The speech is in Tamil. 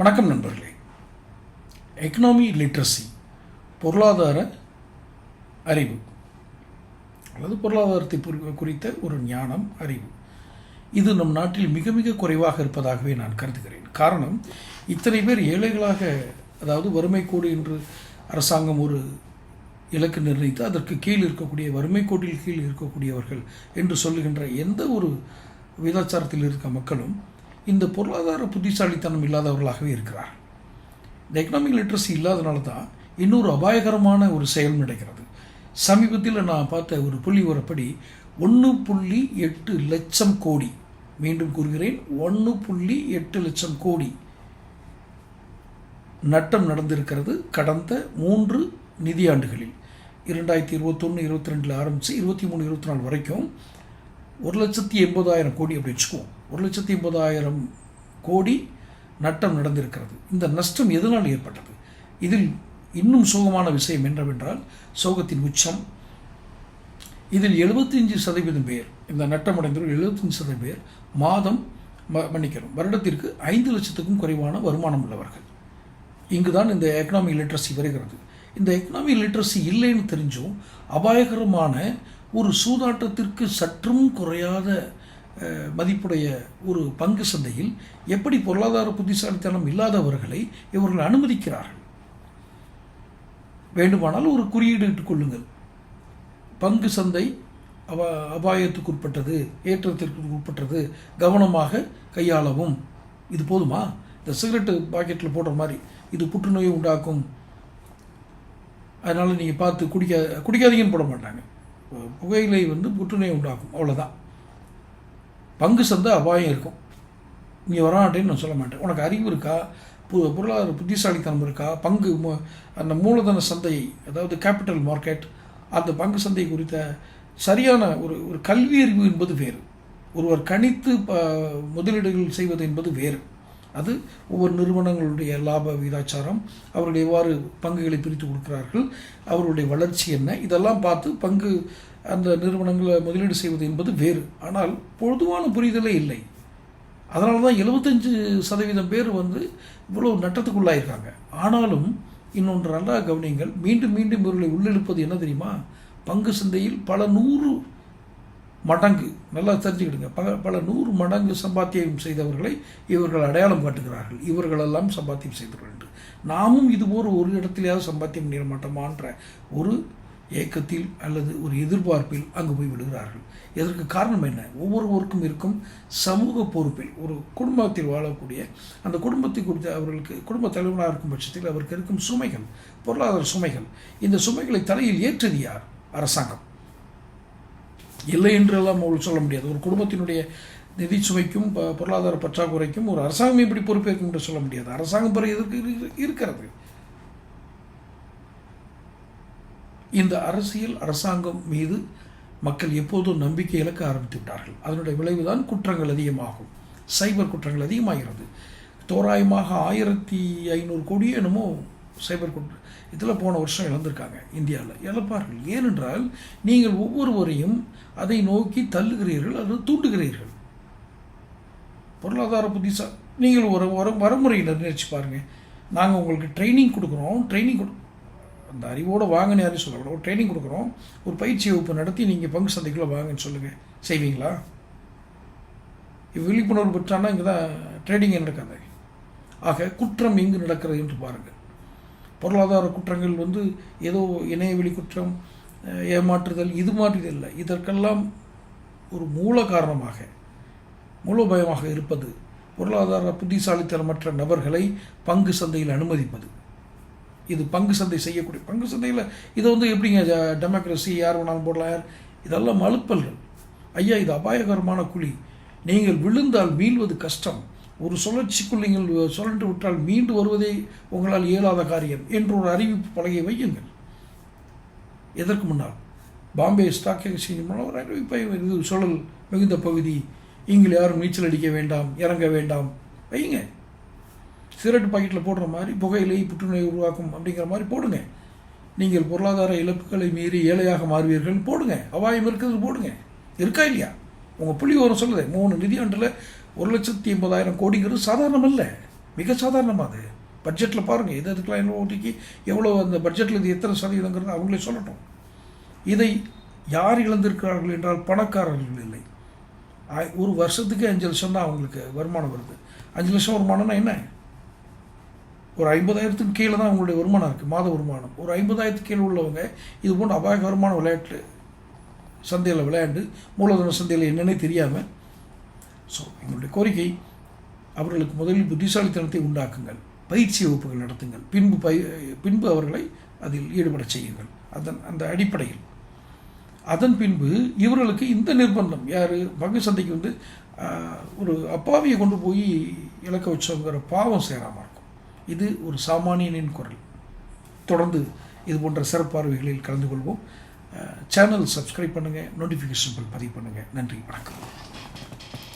வணக்கம் நண்பர்களே. எக்கனாமி லிட்ரஸி பொருளாதார அறிவு. அல்லது பொருளாதாரத்தை குறித்த ஒரு ஞானம் அறிவு. இது நம் நாட்டில் மிக மிக குறைவாக இருப்பதாகவே நான் கருதுகிறேன். காரணம் இத்தனை பேர் ஏழைகளாக அதாவது வறுமை கோடு என்று அரசாங்கம் ஒரு இலக்கு நிர்ணயித்து அதற்கு கீழ் இருக்கக்கூடிய வறுமை கோட்டில் கீழ் இருக்கக்கூடியவர்கள் என்று சொல்லுகின்ற எந்த ஒரு விதாச்சாரத்தில் இருக்க மக்களும் இந்த பொருளாதார புத்திசாலித்தனம் இல்லாதவர்களாகவே இருக்கிறார். இந்த எக்கனாமிக் லிட்ரஸி இல்லாதனால தான் இன்னொரு அபாயகரமான ஒரு செயல் நடக்கிறது. சமீபத்தில் நான் பார்த்த ஒரு புள்ளி வரப்படி ஒன்று புள்ளி எட்டு லட்சம் கோடி மீண்டும் கூறுகிறேன் ஒன்று புள்ளி எட்டு லட்சம் கோடி நட்டம் நடந்திருக்கிறது கடந்த மூன்று நிதியாண்டுகளில். இரண்டாயிரத்தி இருபத்தொன்று இருபத்தி ரெண்டில் ஆரம்பித்து இருபத்தி மூணு இருபத்தி நாலு வரைக்கும் ஒரு லட்சத்தி எண்பதாயிரம் கோடி அப்படி வச்சுக்குவோம். ஒரு லட்சத்தி எண்பதாயிரம் கோடி நட்டம் நடந்திருக்கிறது. இந்த நஷ்டம் எதனால் ஏற்பட்டது? இதில் இன்னும் சோகமான விஷயம் என்னவென்றால் சோகத்தின் உச்சம். இதில் 75% சதவீதம் பேர் இந்த நட்டம் அடைந்தவர் 75% சதவீதம் பேர் மாதம் ம- வருடத்திற்கு ஐந்து லட்சத்துக்கும் குறைவான வருமானம் உள்ளவர்கள். இங்கு தான் இந்த எக்கனாமிக் லிட்ரஸி வருகிறது. இந்த எக்கனாமிக் லிட்ரஸி இல்லைன்னு தெரிஞ்சும் அபாயகரமான ஒரு சூதாட்டத்திற்கு சற்றும் குறையாத மதிப்புடைய ஒரு பங்கு சந்தையில் எப்படி பொருளாதார புத்திசாலித்தனம் இல்லாதவர்களை இவர்கள் அனுமதிக்கிறார்கள்? வேண்டுமானால் ஒரு குறியீடு இட்டுக் கொள்ளுங்கள். பங்கு சந்தை அவ அபாயத்துக்கு உட்பட்டது ஏற்றத்திற்கு உட்பட்டது கவனமாக கையாளவும். இது போதுமா? இந்த சிகரெட்டு பாக்கெட்டில் போடுற மாதிரி இது புற்றுநோயை உண்டாக்கும். அதனால் நீங்கள் பார்த்து குடிக்க குடிக்காதீங்கன்னு போட மாட்டாங்க. புகையிலை வந்து புற்றுநோய் உண்டாக்கும். அவ்வளோதான் பங்கு சந்தை அபாயம் இருக்கும். நீ வராட்டேன்னு நான் சொல்ல மாட்டேன். உனக்கு அறிவு இருக்கா? பு பொருளாதார புத்திசாலித்தனம் இருக்கா? பங்கு மு- அந்த மூலதன சந்தை அதாவது கேபிட்டல் மார்க்கெட் அந்த பங்கு சந்தை குறித்த சரியான ஒரு ஒரு கல்வி அறிவு என்பது வேறு. ஒருவர் கணித்து ப முதலீடுகள் செய்வது என்பது வேறு. அது ஒவ்வொரு நிறுவனங்களுடைய லாப விகிதாச்சாரம் அவர்கள் எவ்வாறு பங்குகளை பிரித்து கொடுக்கிறார்கள் அவர்களுடைய வளர்ச்சி என்ன இதெல்லாம் பார்த்து பங்கு அந்த நிறுவனங்களை முதலீடு செய்வது என்பது வேறு. ஆனால் பொதுவான புரிதலே இல்லை. அதனால தான் எழுபத்தஞ்சு சதவீதம் பேர் வந்து இவ்வளோ நட்டத்துக்குள்ளாயிருக்காங்க. ஆனாலும் இன்னொன்று நல்லா கவனியுங்கள் மீண்டும் மீண்டும் இவர்களை உள்ளிழுப்பது என்ன தெரியுமா? பங்கு சந்தையில் பல நூறு மடங்கு. நல்லா தெரிஞ்சுக்கிடுங்க. பல பல நூறு மடங்கு சம்பாத்தியம் செய்தவர்களை இவர்கள் அடையாளம் காட்டுகிறார்கள். இவர்களெல்லாம் சம்பாத்தியம் செய்தவர்கள் என்று. நாமும் இதுபோல் ஒரு இடத்திலேயாவது சம்பாத்தியம் பண்ணிட மாட்டோமான்ற ஒரு ஏக்கத்தில் அல்லது ஒரு எதிர்பார்ப்பில் அங்கு போய் விடுகிறார்கள். இதற்கு காரணம் என்ன? ஒவ்வொருவருக்கும் இருக்கும் சமூக பொறுப்பில் ஒரு குடும்பத்தில் வாழக்கூடிய அந்த குடும்பத்தை குறித்து அவர்களுக்கு குடும்ப தலைவராக இருக்கும் பட்சத்தில் அவருக்கு இருக்கும் சுமைகள் பொருளாதார சுமைகள். இந்த சுமைகளை தலையில் ஏற்றது யார்? அரசாங்கம். இல்லை என்றெல்லாம் அவர்கள் சொல்ல முடியாது. ஒரு குடும்பத்தினுடைய நிதி சுமைக்கும் ப- பொருளாதார பற்றாக்குறைக்கும் ஒரு அரசாங்கம் எப்படி பொறுப்பேற்கும் என்று சொல்ல முடியாது. அரசாங்கம் பிற எதற்கு இரு- இருக்கிறது. இந்த அரசியல் அரசாங்கம் மீது மக்கள் எப்போதும் நம்பிக்கை இழக்க ஆரம்பித்து விட்டார்கள். அதனுடைய விளைவுதான் குற்றங்கள் அதிகமாகும். சைபர் குற்றங்கள் அதிகமாகிறது. தோராயமாக ஆயிரத்தி ஐநூறு கோடி என்னமோ சைபர் குற்ற இதில் போன வருஷம் இழந்திருக்காங்க இந்தியாவில். இழப்பார்கள் ஏனென்றால் நீங்கள் ஒவ்வொருவரையும் அதை நோக்கி தள்ளுகிறீர்கள் அல்லது தூண்டுகிறீர்கள். பொருளாதார புத்திசா நீங்கள் ஒரு வர வரமுறை நிர்ணயிச்சு பாருங்கள் நாங்கள் உங்களுக்கு ட்ரைனிங் கொடுக்குறோம் ட்ரைனிங் கொடு அந்த அறிவோடு வாங்கன்னு யாரையும் சொல்லக்கூடாது ஒரு ட்ரைனிங் கொடுக்குறோம் ஒரு பயிற்சி வகுப்பு நடத்தி நீங்கள் பங்கு சந்தைக்குள்ளே வாங்கன்னு சொல்லுங்கள் செய்வீங்களா? விழிப்புணர்வு பெற்றானா இங்கே தான் ட்ரேடிங் நடக்காது. ஆக குற்றம் எங்கு நடக்கிறது என்று பாருங்கள். பொருளாதார குற்றங்கள் வந்து ஏதோ இணையவெளி குற்றம் ஏமாற்றுதல் இது மாதிரி இல்லை இதற்கெல்லாம் ஒரு மூல காரணமாக மூலோபயமாக இருப்பது பொருளாதார புத்திசாலித்தனமற்ற நபர்களை பங்கு சந்தையில் அனுமதிப்பது. இது பங்கு சந்தை செய்யக்கூடிய பங்கு சந்தையில் இதை வந்து எப்படிங்க டெமோக்ரஸி யார் வேணாலும் போடலாம் யார்? இதெல்லாம் மலுப்பல்கள் ஐயா இது அபாயகரமான குழி. நீங்கள் விழுந்தால் மீள்வது கஷ்டம். ஒரு சுழற்சிக்குள் நீங்கள் சுழன்று விட்டால் மீண்டு வருவதே உங்களால் இயலாத காரியம் என்று ஒரு அறிவிப்பு பலகையை வையுங்கள். எதற்கு முன்னால்? பாம்பே ஸ்டாக் எக்ஸ்சேஞ்ச் மூலம் ஒரு அறிவிப்பை இது சுழல் மிகுந்த பகுதி. இங்கே யாரும் நீச்சல் அடிக்க வேண்டாம் இறங்க வேண்டாம். வையுங்க சிகரெட் பாக்கெட்டில் போடுற மாதிரி புகையிலை புற்றுநோய் உருவாக்கும் அப்படிங்கிற மாதிரி போடுங்க. நீங்கள் பொருளாதார இழப்புகளை மீறி ஏழையாக மாறுவீர்கள் போடுங்க. அபாயம் இருக்கிறது போடுங்க. இருக்கா இல்லையா? உங்கள் புள்ளி ஒரு சொல்லுது மூணு நிதியாண்டில் ஒரு லட்சத்தி எண்பதாயிரம் கோடிங்கிறது சாதாரணம் இல்லை மிக சாதாரணமாக அது. பட்ஜெட்டில் பாருங்கள் எது எதுக்கெலாம் என்ன ஓட்டிக்கு எவ்வளோ அந்த பட்ஜெட்டில் இது எத்தனை சதவீதங்கிறது அவங்களே சொல்லட்டும். இதை யார் இழந்திருக்கிறார்கள் என்றால் பணக்காரர்கள் இல்லை. ஒரு வருஷத்துக்கு அஞ்சு லட்சம் தான் அவங்களுக்கு வருமானம் வருது. அஞ்சு லட்சம் வருமானம்னா என்ன? ஒரு ஐம்பதாயிரத்துக்கு கீழே தான் அவங்களுடைய வருமானம் இருக்குது மாத வருமானம். ஒரு ஐம்பதாயிரத்துக்கு கீழே உள்ளவங்க இது போன்ற அபாயகரமான விளையாட்டு சந்தையில் விளையாண்டு மூலதன சந்தையில் என்னன்னே தெரியாமல் ஸோ எங்களுடைய கோரிக்கை அவர்களுக்கு முதலில் புத்திசாலித்தனத்தை உண்டாக்குங்கள். பயிற்சி வகுப்புகள் நடத்துங்கள். பின்பு பய பின்பு அவர்களை அதில் ஈடுபடச் செய்யுங்கள். அதன் அந்த அடிப்படையில். அதன் பின்பு இவர்களுக்கு இந்த நிர்பந்தம். யார்? பங்கு சந்தைக்கு வந்து ஒரு அப்பாவியை கொண்டு போய் இலக்க வச்சோங்கிற பாவம் சேராமல் இருக்கும். இது ஒரு சாமானியனின் குரல். தொடர்ந்து இது போன்ற சிறப்பார்வைகளில் கலந்து கொள்வோம். சேனல் சப்ஸ்கிரைப் பண்ணுங்கள் நோட்டிஃபிகேஷன் பதிவு பண்ணுங்கள் நன்றி. வணக்கம்.